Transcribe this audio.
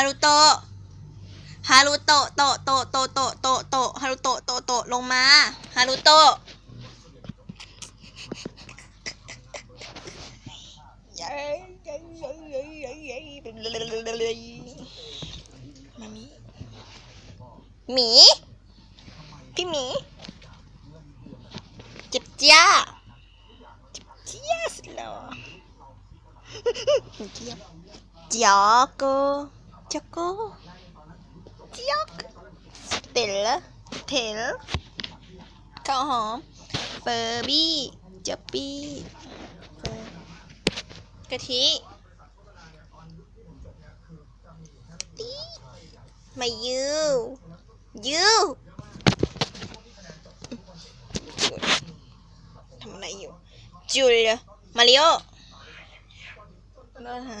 ารุโตะฮารุโตะโตะโตะโตะโตะโตะโตะฮารุโตะโตะโตะลงมาฮารุโตะมามีหมีพี่หมีเจ็บจ้าเจ็บจ้าสุดหล่อเจี๊ยบจอกโกจอกโก จอกเตลเทลข้าวหอม เฟอร์บี้เจ็บปี้กะทิตีมายูยูทำอะไรอยู่จูเลียมาริโอแล้วฮะ